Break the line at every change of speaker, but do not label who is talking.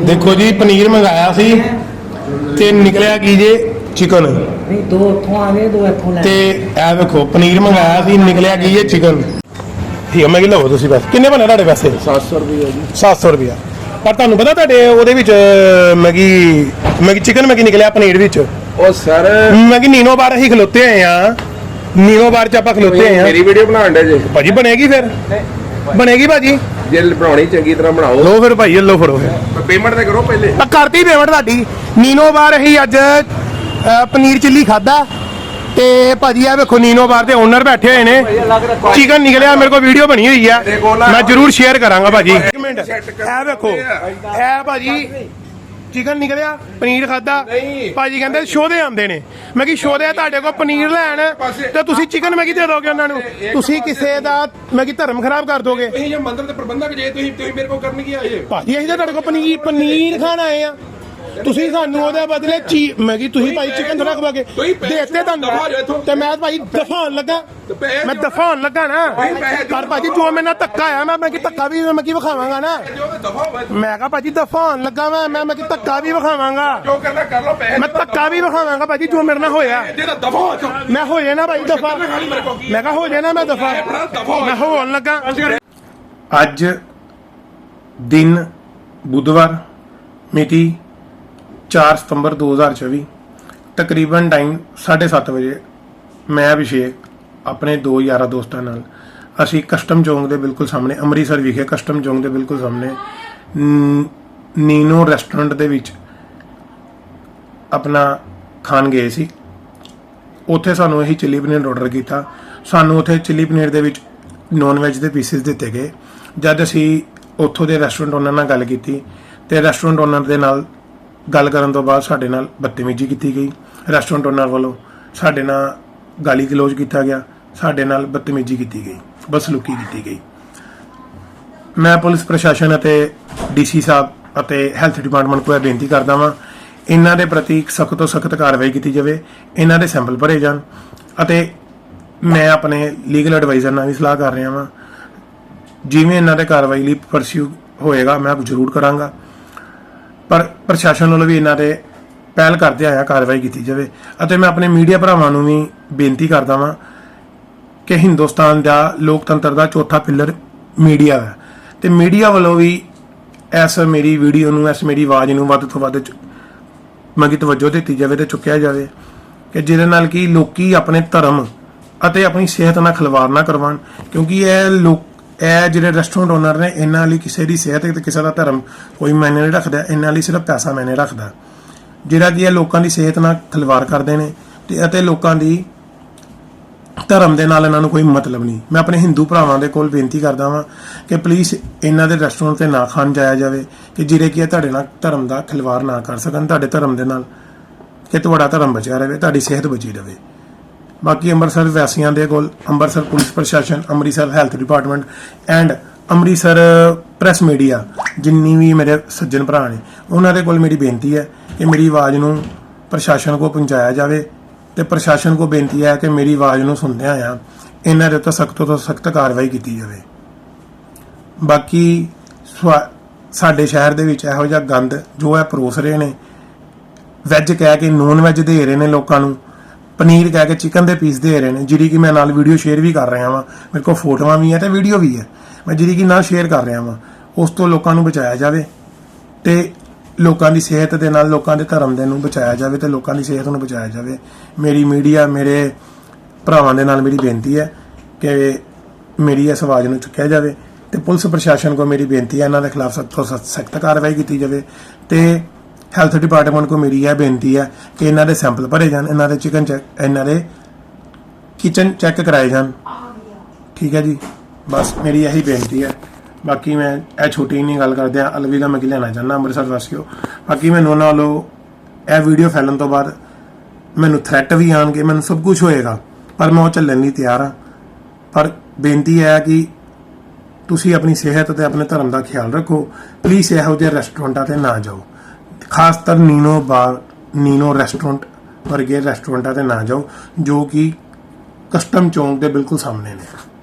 ਦੇਖੋ ਜੀ ਪਨੀਰ ਮੰਗਾਇਆ ਸੀ ਤੇ ਨਿਕਲਿਆ ਕੀ ਜੇ? ਚਿਕਨ।
ਨਹੀਂ ਦੋ ਉੱਥੋਂ ਆ ਗਏ ਦੋ ਇੱਥੋਂ ਲੈ
ਤੇ ਇਹ ਵੇਖੋ ਪਨੀਰ ਮੰਗਾਇਆ ਸੀ ਨਿਕਲਿਆ ਕੀ ਜੇ? ਚਿਕਨ। ਠੀਕ ਹੈ ਮੈਂ ਕਿ ਲਵੋ ਤੁਸੀਂ ਬਸ। ਕਿੰਨੇ ਬਣੇ ਤੁਹਾਡੇ ਪੈਸੇ?
700 ਰੁਪਏ ਜੀ।
700 ਰੁਪਿਆ ਪਰ ਤੁਹਾਨੂੰ ਪਤਾ ਤੁਹਾਡੇ ਉਹਦੇ ਵਿੱਚ ਮੈਗੀ ਮੈਗੀ ਚਿਕਨ ਮੈਗੀ ਨਿਕਲਿਆ ਪਨੀਰ ਵਿੱਚ?
ਉਹ ਸਰ
ਮੈਗੀ ਨੀਨੋ ਬਾਰ ਅਸੀਂ ਖਲੋਤੇ ਹੋਏ ਆ ਨੀਨੋ ਬਾਰ ਚ ਆਪਾਂ ਖਲੋਤੇ ਹੋਏ ਆ
ਮੇਰੀ ਵੀਡੀਓ ਬਣਾਉਣ ਦੇ ਜੇ।
ਭਾਜੀ ਬਣੇਗੀ ਫਿਰ? ਬਣੇਗੀ ਭਾਜੀ?
ਜੇ ਬਣਾਉਣੀ ਚੰਗੀ ਤਰ੍ਹਾਂ ਬਣਾਓ।
ਲੋ ਫਿਰ ਭਾਈ ਲੋ ਫੜੋ ਫਿਰ।
ਪੇਮੈਂਟ ਤੇ ਕਰੋ ਪਹਿਲੇ।
ਆ ਕਰਤੀ ਪੇਮੈਂਟ ਤੁਹਾਡੀ। ਨੀਨੋ ਬਾਰ ਅਸੀਂ ਅੱਜ ਅ, ਪਨੀਰ ਚਿੱਲੀ ਖਾਦਾ ਤੇ ਭਾਜੀ ਆ ਵੇਖੋ ਨੀਨੋ ਬਾਰ ਦੇ ਓਨਰ ਬੈਠੇ ਹੋਏ ਨੇ। ਚਿਕਨ ਨਿਕਲਿਆ ਮੇਰੇ ਕੋਲ ਵੀਡੀਓ ਬਣੀ ਹੋਈ ਆ।
ਆ।
ਮੈਂ ਜ਼ਰੂਰ ਸ਼ੇਅਰ ਕਰਾਂਗਾ ਭਾਜੀ। ਇੱਕ ਮਿੰਟ ਇਹ ਵੇਖੋ ਇਹ ਭਾਜੀ ਚਿਕਨ ਨਿਕਲਿਆ ਪਨੀਰ ਖਾਦਾ
ਨਹੀਂ।
ਭਾਜੀ ਕਹਿੰਦੇ ਸ਼ੋਦੇ ਆਉਂਦੇ ਨੇ। ਮੈਂ ਕਿ ਸ਼ੋਦੇ ਆ ਤੁਹਾਡੇ ਕੋਲ ਪਨੀਰ ਲੈਣ
ਪਾਸੇ-
ਤੇ ਤੁਸੀਂ ਚਿਕਨ ਮੈਂ ਕੀ ਦੇ ਦੋਗੇ ਉਹਨਾਂ ਨੂੰ?
ਇੱਕ
ਤੁਸੀਂ
ਪਾਸੇ-
ਕਿਸੇ ਦਾ ਮੈਂ ਕੀ ਧਰਮ ਖਰਾਬ ਕਰ ਦੋਗੇ।
ਤੁਸੀਂ ਜੇ ਮੰਦਰ ਦੇ ਪ੍ਰਬੰਧਕ ਜੇ ਤੁਸੀਂ ਤੁਸੀਂ ਮੇਰੇ ਕੋਲ ਕਰਨ ਕੀ ਆਏ?
ਭਾਜੀ ਅਸੀਂ ਤਾਂ ਤੁਹਾਡੇ ਕੋਲ ਪਨੀਰ ਪਨੀਰ ਖਾਣ ਆਏ ਆ। ਤੁਸੀਂ ਸਾਨੂੰ ਉਹਦੇ ਬਦਲੇ ਚੀ ਮੈਂ ਕੀ ਤੁਸੀਂ ਭਾਈ ਚਿਕਨ ਥੋੜਾ ਖਵਾ ਕੇ ਦੇਤੇ ਤੁਹਾਨੂੰ। ਤੇ ਮੈਂ ਭਾਈ ਦਫਾਉਣ ਲੱਗਾ। ਮੈਂ। ਦਫਾਉਣ ਲੱਗਾ ਨਾ। ਪਰ ਭਾਜੀ ਜੋ ਮੇਰੇ ਨਾਲ ਧੱਕਾ ਆ ਮੈਂ ਮੈਂ ਕੀ ਧੱਕਾ ਵੀ ਮੈਂ ਕੀ ਵਿਖਾਵਾਂਗਾ ਨਾ। ਮੈਂ ਕਹਾ ਭਾਜੀ ਦਫਾਉਣ ਲੱਗਾ ਮੈਂ ਮੈਂ ਮੈਂ ਕੀ ਧੱਕਾ ਵੀ ਵਿਖਾਵਾਂਗਾ।
ਜੋ ਕਰਨਾ ਕਰ ਲਓ ਪੈਸੇ
ਮੈਂ ਧੱਕਾ ਵੀ ਵਿਖਾਵਾਂਗਾ ਭਾਜੀ ਜੋ ਮੇਰੇ ਨਾਲ ਹੋਇਆ। ਮੈਂ ਹੋ ਜਾਣਾ ਭਾਈ ਦਫਾ। ਮੈਂ ਕਹਾ ਹੋ ਜਾਣਾ ਮੈਂ ਦਫਾ। ਮੈਂ ਹੋਣ ਲੱਗਾ। ਅੱਜ ਦਿਨ ਬੁੱਧਵਾਰ ਮਿਤੀ 4 ਸਤੰਬਰ 2024 ਤਕਰੀਬਨ ਟਾਈਮ 7:30 ਵਜੇ ਮੈਂ ਅਭਿਸ਼ੇਕ ਆਪਣੇ ਦੋ ਯਾਰਾਂ ਦੋਸਤਾਂ ਨਾਲ, ਅਸੀਂ ਕਸਟਮ ਚੌਂਕ ਦੇ ਬਿਲਕੁਲ ਸਾਹਮਣੇ, ਅੰਮ੍ਰਿਤਸਰ ਵਿਖੇ ਕਸਟਮ ਚੌਂਕ ਦੇ ਬਿਲਕੁਲ ਸਾਹਮਣੇ ਨੀਨੋ ਰੈਸਟੋਰੈਂਟ ਦੇ ਵਿੱਚ ਆਪਣਾ ਖਾਣ ਗਏ ਸੀ। ਉੱਥੇ ਸਾਨੂੰ ਅਸੀਂ ਚਿੱਲੀ ਪਨੀਰ ਆਰਡਰ ਕੀਤਾ। ਸਾਨੂੰ ਉੱਥੇ ਚਿੱਲੀ ਪਨੀਰ ਦੇ ਵਿੱਚ ਨੌਨ ਵੈਜ ਦੇ ਪੀਸਿਸ ਦਿੱਤੇ ਗਏ। ਜਦ ਅਸੀਂ ਉੱਥੋਂ ਦੇ ਰੈਸਟੋਰੈਂਟ ਓਨਰ ਨਾਲ ਗੱਲ ਕੀਤੀ, ਤੇ ਰੈਸਟੋਰੈਂਟ ਓਨਰ ਦੇ ਨਾਲ ਗੱਲ ਕਰਨ ਤੋਂ ਬਾਅਦ ਸਾਡੇ ਨਾਲ ਬਦਤਮੀਜ਼ੀ ਕੀਤੀ ਗਈ। ਰੈਸਟੋਰੈਂਟ ਓਨਰ ਵੱਲੋਂ ਸਾਡੇ ਨਾਲ ਗਾਲੀ ਗਲੋਚ ਕੀਤਾ ਗਿਆ। ਸਾਡੇ ਨਾਲ ਬਦਤਮੀਜ਼ੀ ਕੀਤੀ ਗਈ। ਬਸਲੂਕੀ ਕੀਤੀ ਗਈ। ਮੈਂ ਪੁਲਿਸ ਪ੍ਰਸ਼ਾਸਨ ਅਤੇ ਡੀਸੀ ਸਾਹਿਬ ਅਤੇ ਹੈਲਥ ਡਿਪਾਰਟਮੈਂਟ ਕੋਲ ਬੇਨਤੀ ਕਰਦਾ ਵਾਂ, ਇਹਨਾਂ ਦੇ ਪ੍ਰਤੀ ਸਖਤ ਤੋਂ ਸਖਤ ਕਾਰਵਾਈ ਕੀਤੀ ਜਾਵੇ, ਇਹਨਾਂ ਦੇ ਸੈਂਪਲ ਭਰੇ ਜਾਣ ਅਤੇ ਮੈਂ ਆਪਣੇ ਲੀਗਲ ਐਡਵਾਈਜ਼ਰ ਨਾਲ ਵੀ ਸਲਾਹ ਕਰ ਰਿਹਾ ਵਾਂ। ਜਿਵੇਂ ਇਹਨਾਂ ਦੇ ਕਾਰਵਾਈ ਲਈ ਪਰਸਿਊ ਹੋਏਗਾ, ਮੈਂ ਜ਼ਰੂਰ ਕਰਾਂਗਾ। ਪਰ ਪ੍ਰਸ਼ਾਸਨ ਵੱਲੋਂ ਵੀ ਇਹਨਾਂ 'ਤੇ ਪਹਿਲ ਕਰਦੇ ਆਇਆ ਕਾਰਵਾਈ ਕੀਤੀ ਜਾਵੇ। ਅਤੇ ਮੈਂ ਆਪਣੇ ਮੀਡੀਆ ਭਰਾਵਾਂ ਨੂੰ ਵੀ ਬੇਨਤੀ ਕਰਦਾ ਵਾਂ ਕਿ ਹਿੰਦੁਸਤਾਨ ਦਾ ਲੋਕਤੰਤਰ ਦਾ ਚੌਥਾ ਪਿੱਲਰ ਮੀਡੀਆ ਹੈ। ਤੇ ਮੀਡੀਆ ਵੱਲੋਂ ਵੀ ਇਸ ਮੇਰੀ ਵੀਡੀਓ ਨੂੰ, ਇਸ ਮੇਰੀ ਆਵਾਜ਼ ਨੂੰ ਵੱਧ ਤੋਂ ਵੱਧ ਮੰਗੀ ਤਵੱਜੋ ਦਿੱਤੀ ਜਾਵੇ ਤੇ ਚੁੱਕਿਆ ਜਾਵੇ ਕਿ ਜਿਹਦੇ ਨਾਲ ਕਿ ਲੋਕੀ ਆਪਣੇ ਧਰਮ ਅਤੇ ਆਪਣੀ ਸਿਹਤ ਨਾਲ ਖਿਲਵਾੜ ਨਾ ਕਰਵਾਉਣ। ਕਿਉਂਕਿ ਇਹ ਲੋਕ ਇਹ ਜਿਹੜੇ ਰੈਸਟੋਰੈਂਟ ਓਨਰ ਨੇ, ਇਹਨਾਂ ਲਈ ਕਿਸੇ ਦੀ ਸਿਹਤ ਤੇ ਕਿਸੇ ਦਾ ਧਰਮ ਕੋਈ ਮਾਇਨੇ ਨਹੀਂ ਰੱਖਦਾ, ਇਹਨਾਂ ਲਈ ਸਿਰਫ ਪੈਸਾ ਮਾਇਨੇ ਰੱਖਦਾ। ਜਿਹੜਾ ਕਿ ਇਹ ਲੋਕਾਂ ਦੀ ਸਿਹਤ ਨਾਲ ਖਿਲਵਾੜ ਕਰਦੇ ਨੇ ਤੇ ਅਤੇ ਲੋਕਾਂ ਦੀ ਧਰਮ ਦੇ ਨਾਲ ਇਹਨਾਂ ਨੂੰ ਕੋਈ ਮਤਲਬ ਨਹੀਂ। ਮੈਂ ਆਪਣੇ ਹਿੰਦੂ ਭਰਾਵਾਂ ਦੇ ਕੋਲ ਬੇਨਤੀ ਕਰਦਾ ਵਾਂ ਕਿ ਪਲੀਜ਼ ਇਹਨਾਂ ਦੇ ਰੈਸਟੋਰੈਂਟ ਤੇ ਨਾ ਖਾਣ ਜਾਇਆ ਜਾਵੇ, ਕਿ ਜਿਹੜੇ ਕਿ ਇਹ ਤੁਹਾਡੇ ਨਾਲ ਧਰਮ ਦਾ ਖਿਲਵਾੜ ਨਾ ਕਰ ਸਕਣ, ਤੁਹਾਡੇ ਧਰਮ ਦੇ ਨਾਲ ਕਿ ਤੁਹਾਡਾ ਧਰਮ ਬਚਿਆ ਰਹੇ, ਤੁਹਾਡੀ ਸਿਹਤ ਬਚੀ ਰਹੇ। ਬਾਕੀ ਅੰਮ੍ਰਿਤਸਰ ਵਾਸੀਆਂ ਦੇ ਕੋਲ ਅੰਮ੍ਰਿਤਸਰ ਪੁਲਿਸ ਪ੍ਰਸ਼ਾਸਨ, Amritsar health department and Amritsar press media, ਜਿੰਨੀ ਵੀ ਮੇਰੇ ਸੱਜਣ ਭਰਾ ਨੇ, ਉਹਨਾਂ ਦੇ ਕੋਲ ਮੇਰੀ ਬੇਨਤੀ ਹੈ ਕਿ ਮੇਰੀ ਆਵਾਜ਼ ਨੂੰ ਪ੍ਰਸ਼ਾਸਨ ਕੋ ਪਹੁੰਚਾਇਆ ਜਾਵੇ ਤੇ ਪ੍ਰਸ਼ਾਸਨ ਕੋ ਬੇਨਤੀ ਹੈ ਕਿ ਮੇਰੀ ਆਵਾਜ਼ ਨੂੰ ਸੁਣਦਿਆਂ ਆ ਇਹਨਾਂ ਦੇ ਉੱਤੇ ਸਖਤ ਤੋਂ ਸਖਤ ਕਾਰਵਾਈ ਕੀਤੀ ਜਾਵੇ। ਬਾਕੀ ਸਵਾ- ਸਾਡੇ ਸ਼ਹਿਰ ਦੇ ਵਿੱਚ ਇਹੋ ਜਿਹਾ ਗੰਦ ਜੋ ਹੈ ਪਰੋਸ ਰਹੇ ਨੇ ਵੈਜ ਕਹਿ ਕੇ ਨੌਨ ਵੈਜ ਦੇ ਰਹੇ ਨੇ ਲੋਕਾਂ ਨੂੰ ਪਨੀਰ ਕਹਿ ਕੇ ਚਿਕਨ ਦੇ ਪੀਸ ਦੇ ਰਹੇ ਨੇ, ਜਿਹੜੀ ਕਿ ਮੈਂ ਨਾਲ ਵੀਡੀਓ ਸ਼ੇਅਰ ਵੀ ਕਰ ਰਿਹਾ ਵਾਂ। ਮੇਰੇ ਕੋਲ ਫੋਟੋਆਂ ਵੀ ਹੈ ਤੇ ਵੀਡੀਓ ਵੀ ਹੈ ਮੈਂ ਜਿਹੜੀ ਕਿ ਨਾਲ ਸ਼ੇਅਰ ਕਰ ਰਿਹਾ ਵਾਂ। ਉਸ ਤੋਂ ਲੋਕਾਂ ਨੂੰ ਬਚਾਇਆ ਜਾਵੇ ਤੇ ਲੋਕਾਂ ਦੀ ਸਿਹਤ ਦੇ ਨਾਲ, ਲੋਕਾਂ ਦੇ ਧਰਮ ਦੇ ਨੂੰ ਬਚਾਇਆ ਜਾਵੇ ਤੇ ਲੋਕਾਂ ਦੀ ਸਿਹਤ ਨੂੰ ਬਚਾਇਆ ਜਾਵੇ। ਮੇਰੀ ਮੀਡੀਆ ਮੇਰੇ ਭਰਾਵਾਂ ਦੇ ਨਾਲ ਮੇਰੀ ਬੇਨਤੀ ਹੈ ਕਿ ਮੇਰੀ ਇਸ ਆਵਾਜ਼ ਨੂੰ ਚੁੱਕਿਆ ਜਾਵੇ ਤੇ ਪੁਲਿਸ ਪ੍ਰਸ਼ਾਸਨ ਕੋ ਮੇਰੀ ਬੇਨਤੀ ਹੈ, ਇਹਨਾਂ ਦੇ ਖਿਲਾਫ ਸਖਤ ਤੋਂ ਸਖਤ ਕਾਰਵਾਈ ਕੀਤੀ ਜਾਵੇ ਤੇ ਹੈਲਥ ਡਿਪਾਰਟਮੈਂਟ ਕੋ ਮੇਰੀ ਇਹ ਬੇਨਤੀ ਹੈ ਕਿ ਇਹਨਾਂ ਦੇ ਸੈਂਪਲ ਭਰੇ ਜਾਣ, ਇਹਨਾਂ ਦੇ ਚਿਕਨ ਚੈੱਕ ਇਹਨਾਂ ਦੇ ਕਿਚਨ ਚੈੱਕ ਕਰਾਏ ਜਾਣ। ਠੀਕ ਹੈ ਜੀ? ਬਸ ਮੇਰੀ ਇਹੀ ਬੇਨਤੀ ਹੈ। ਬਾਕੀ ਮੈਂ ਇਹ ਛੋਟੀ ਨਹੀਂ ਗੱਲ ਕਰਦੇ ਆ ਅਲਵੀਦਾ ਮੈਂ ਕੀ ਲੈਣਾ ਚਾਹੁੰਦਾ, ਅੰਮ੍ਰਿਤਸਰ ਵਾਸੀਓ। ਬਾਕੀ ਮੈਨੂੰ ਉਹਨਾਂ ਵੱਲੋਂ ਇਹ ਵੀਡੀਓ ਫੈਲਣ ਤੋਂ ਬਾਅਦ ਮੈਨੂੰ ਥ੍ਰੈਟ ਵੀ ਆਣਗੇ ਮੈਨੂੰ ਸਭ ਕੁਝ ਹੋਏਗਾ। ਪਰ ਮੈਂ ਉਹ ਚੱਲਣ ਲਈ ਤਿਆਰ ਹਾਂ। ਪਰ ਬੇਨਤੀ ਹੈ ਕਿ ਤੁਸੀਂ ਆਪਣੀ ਸਿਹਤ ਤੇ ਆਪਣੇ ਧਰਮ ਦਾ ਖਿਆਲ ਰੱਖੋ। ਪਲੀਜ਼ ਇਹੋ ਜਿਹੇ ਰੈਸਟੋਰੈਂਟਾਂ ਤੇ ਨਾ ਜਾਓ। ਖਾਸ ਕਰ ਨੀਨੋ ਬਾਰ, ਨੀਨੋ ਰੈਸਟੋਰੈਂਟ ਵਰਗੇ ਰੈਸਟੋਰੈਂਟਾਂ ਤੇ ਨਾ ਜਾਓ, ਜੋ ਕਿ ਕਸਟਮ ਚੌਂਕ ਦੇ ਬਿਲਕੁਲ ਸਾਹਮਣੇ ਨੇ।